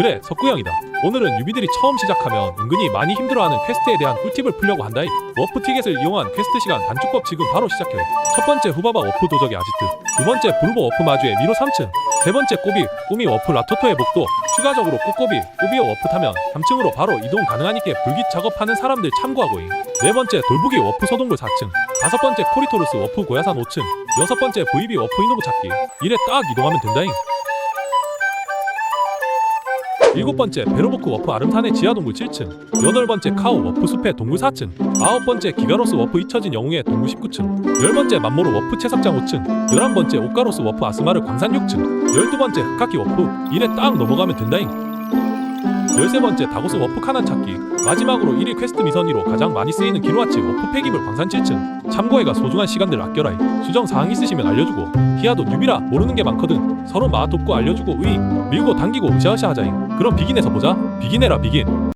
그래 석구형이다. 오늘은 유비들이 처음 시작하면 은근히 많이 힘들어하는 퀘스트에 대한 꿀팁을 풀려고 한다이. 워프 티켓을 이용한 퀘스트 시간 단축법 지금 바로 시작해. 첫 번째 후바바 워프 도적의 아지트. 두 번째 불보 워프 마주의 미로 3층. 세 번째 꼬비 꼬미 워프 라토토의 복도. 추가적으로 꼬꼬비 꼬비어 워프 타면 3층으로 바로 이동 가능하니까 불빛 작업하는 사람들 참고하고잉. 네 번째 돌부기 워프 소동굴 4층. 다섯 번째 코리토르스 워프 고야산 5층. 여섯 번째 VB 워프 이노부 찾기. 이래 딱 이동하면 된다잉 일곱 번째 베로보크 워프 아름산의 지하동굴 7층 여덟 번째 카오 워프 숲의 동굴 4층 아홉 번째 기가로스 워프 잊혀진 영웅의 동굴 19층 열 번째 만모로 워프 채석장 5층 열한 번째 오카로스 워프 아스마르 광산 6층 열두 번째 흑카키 워프 이래 딱 넘어가면 된다잉 열세 번째 다고스 워프 카난 찾기. 마지막으로 1위 퀘스트 미선이로 가장 많이 쓰이는 기로아치 워프 폐기물 광산 7층. 참고해가 소중한 시간들 아껴라이. 수정 사항 있으시면 알려주고 히아도 뉴비라 모르는 게 많거든. 서로 마 돕고 알려주고 의 밀고 당기고 으쌰으쌰 하자잉. 그럼 비긴에서 보자. 비긴해라 비긴